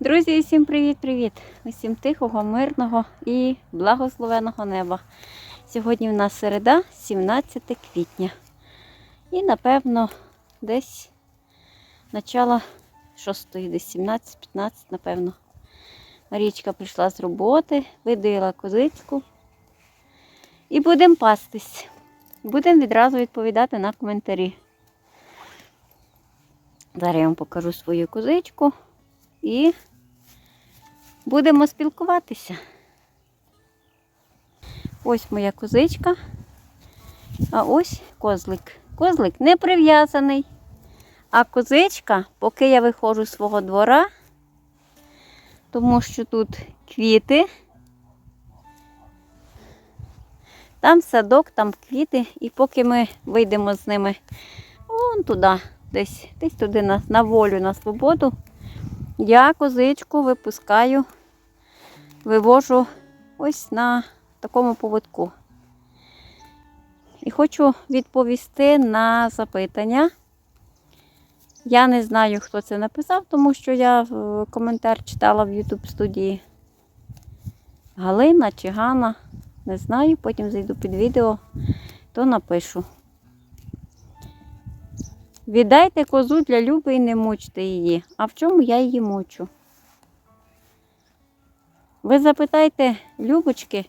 Друзі, усім привіт-привіт! Усім тихого, мирного і благословеного неба. Сьогодні в нас середа, 17 квітня. І напевно десь начало 6, десь 17-15, напевно. Марічка прийшла з роботи, видоїла козицьку. І будемо пастись. Будемо відразу відповідати на коментарі. Зараз я вам покажу свою козичку і будемо спілкуватися. Ось моя козичка, а ось козлик. Козлик не прив'язаний, а козичка, поки я виходжу з свого двора, тому що тут квіти, там садок, там квіти, і поки ми вийдемо з ними вон туди, десь, десь туди на, на волю, на свободу, я козичку випускаю, вивожу ось на такому поводку. І хочу відповісти на запитання. Я не знаю, хто це написав, тому що я е, коментар читала в YouTube студії. Галина чи Гана, не знаю, потім зайду під відео, то напишу. Віддайте козу для Люби і не мучте її. А в чому я її мучу? Ви запитайте Любочки,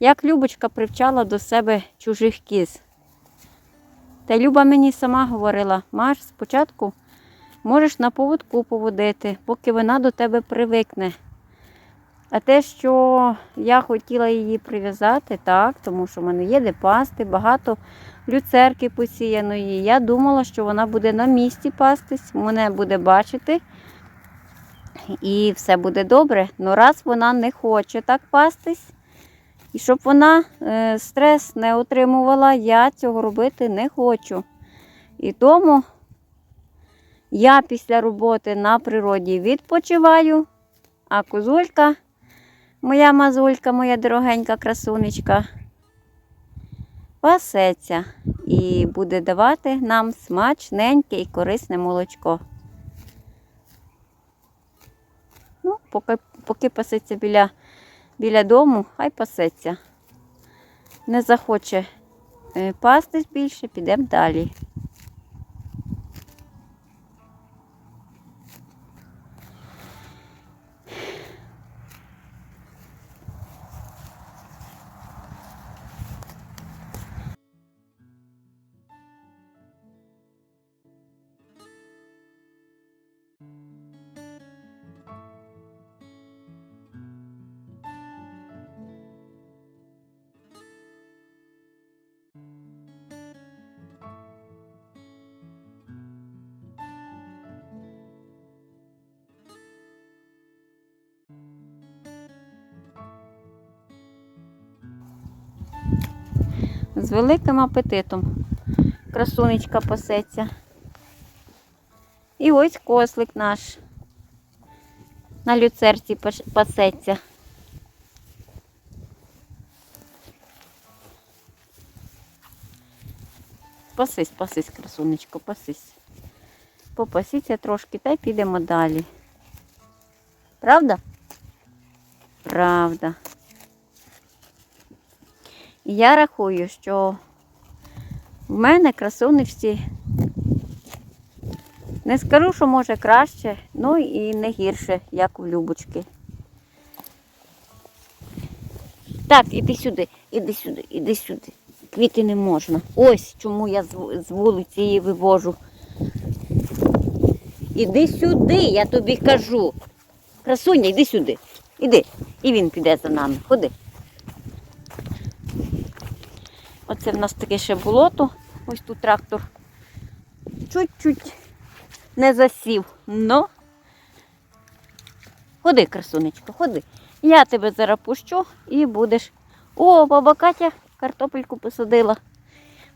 як Любочка привчала до себе чужих кіз. Та Люба мені сама говорила, Маш, спочатку можеш на поводку поводити, поки вона до тебе привикне. А те, що я хотіла її прив'язати, так, тому що в мене є де пасти, багато люцерки посіяної. Я думала, що вона буде на місці пастись, мене буде бачити. І все буде добре. Ну раз вона не хоче так пастись, і щоб вона е, стрес не отримувала, я цього робити не хочу. І тому я після роботи на природі відпочиваю, а козулька, моя мазулька, моя дорогенька красунечка, пасеться і буде давати нам смачненьке і корисне молочко. Ну, поки, поки пасеться біля, біля дому, хай пасеться. Не захоче е, пастись більше, підемо далі. З великим апетитом. Красунечка пасеться. І ось кослик наш. На люцерці пасеться. Пасись, пасись, красунечко, пасись. Попасіться трошки та й підемо далі. Правда? Правда. Я рахую, що в мене красунечці не скажу, що може краще, ну і не гірше, як у Любочки. Так, іди сюди, іди сюди, іди сюди. Квіти не можна. Ось чому я з вулиці її вивожу. Іди сюди, я тобі кажу. Красуня, іди сюди. Іди. І він піде за нами. Ходи. Оце в нас таке ще болото. Ось тут трактор. Чуть-чуть не засів. Ну. Ходи, красунечко, ходи. Я тебе зараз пущу і будеш. О, баба Катя картопельку посадила.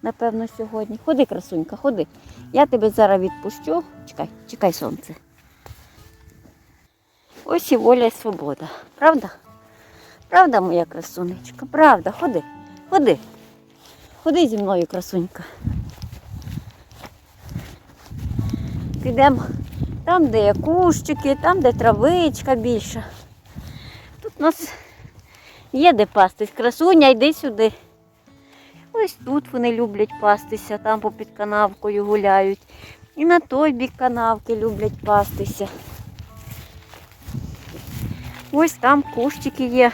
Напевно, сьогодні. Ходи, красунька, ходи. Я тебе зараз відпущу. Чекай, чекай сонце. Ось і воля і свобода. Правда? Правда, моя красунечка? Правда, ходи, ходи. Ходи зі мною, красунька. Підемо Там, де є кущики, там, де травичка більша. Тут у нас є де пастись. Красуня, йди сюди. Ось тут вони люблять пастися, там попід канавкою гуляють. І на той бік канавки люблять пастися. Ось там кущики є.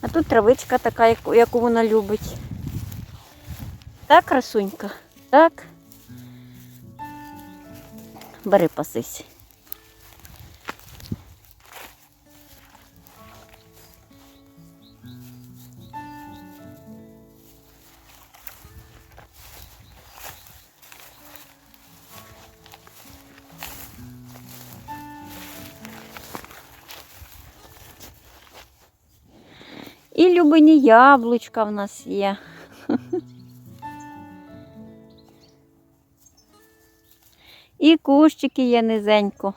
А тут травичка така, яку, вона любить. Так, красунька? Так. Бери пасись. І любині яблучка в нас є. І кущики є низенько,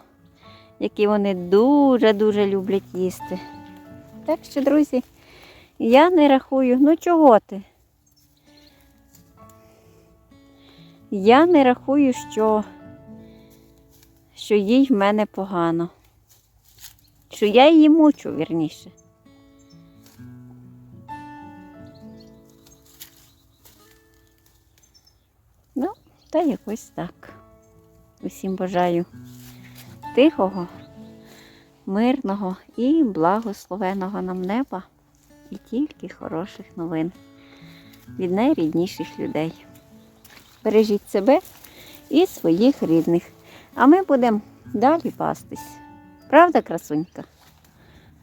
які вони дуже-дуже люблять їсти. Так що, друзі, я не рахую, ну чого ти? Я не рахую, що, що їй в мене погано. Що я її мучу, вірніше. Ну, та якось так. Усім бажаю тихого, мирного і благословеного нам неба і тільки хороших новин від найрідніших людей. Бережіть себе і своїх рідних. А ми будемо далі пастись. Правда, красунька?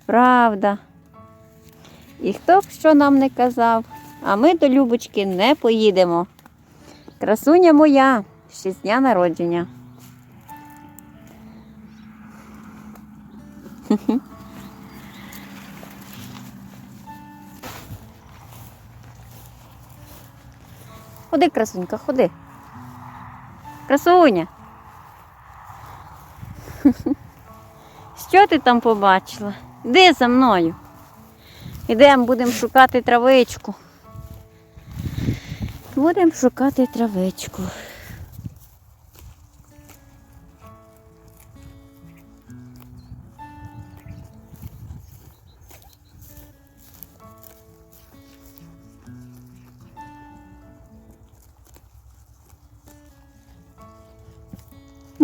Правда. І хто б що нам не казав, а ми до Любочки не поїдемо. Красуня моя, ще з дня народження. Ходи, красунька, ходи. Красуня. Що ти там побачила? Іди за мною. Ідемо, будемо шукати травичку. Будемо шукати травичку.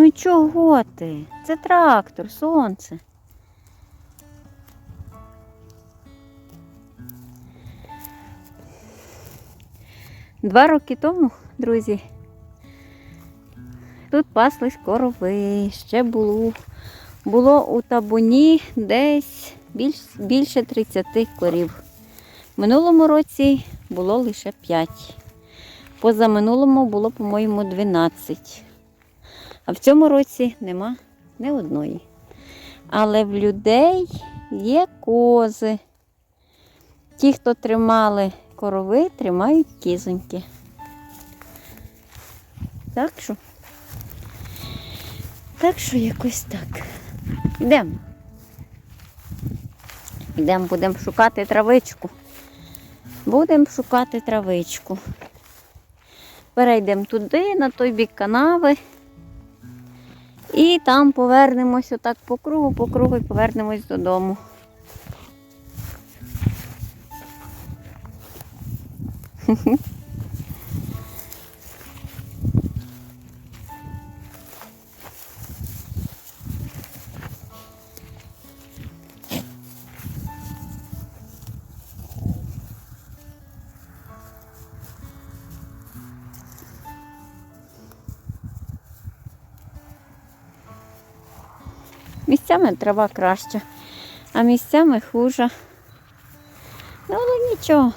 Ну й чого ти? Це трактор, сонце. Два роки тому, друзі, тут паслись корови, ще було, було у табуні десь більш, більше 30 корів. Минулому році було лише 5. Позаминулому було, по-моєму, 12. А в цьому році нема ні одної. Але в людей є кози. Ті, хто тримали корови, тримають кізоньки. Так що, так що якось так. Йдемо. Йдемо, будемо шукати травичку. Будемо шукати травичку. Перейдемо туди, на той бік канави. І там повернемось отак по кругу, по кругу і повернемось додому. Місцями трава краща, а місцями хуже. Ну, але нічого.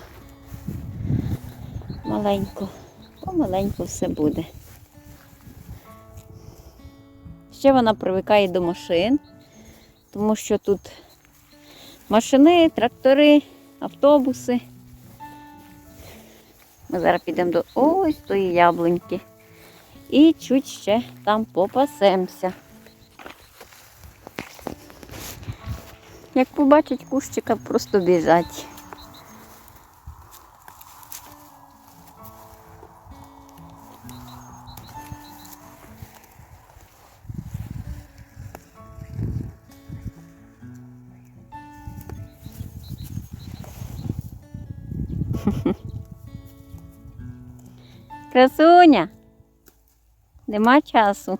Маленько, помаленьку все буде. Ще вона привикає до машин, тому що тут машини, трактори, автобуси. Ми зараз підемо до ось тої яблуньки. І чуть ще там попасемося. Як побачить кущика, просто біжать. Красуня, нема часу.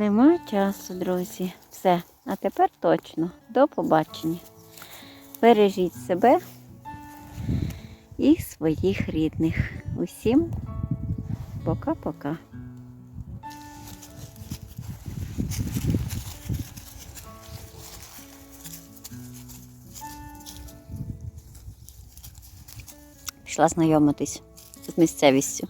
Нема часу, друзі. Все. А тепер точно. До побачення. Бережіть себе і своїх рідних. Усім пока-пока. Пішла знайомитись з місцевістю.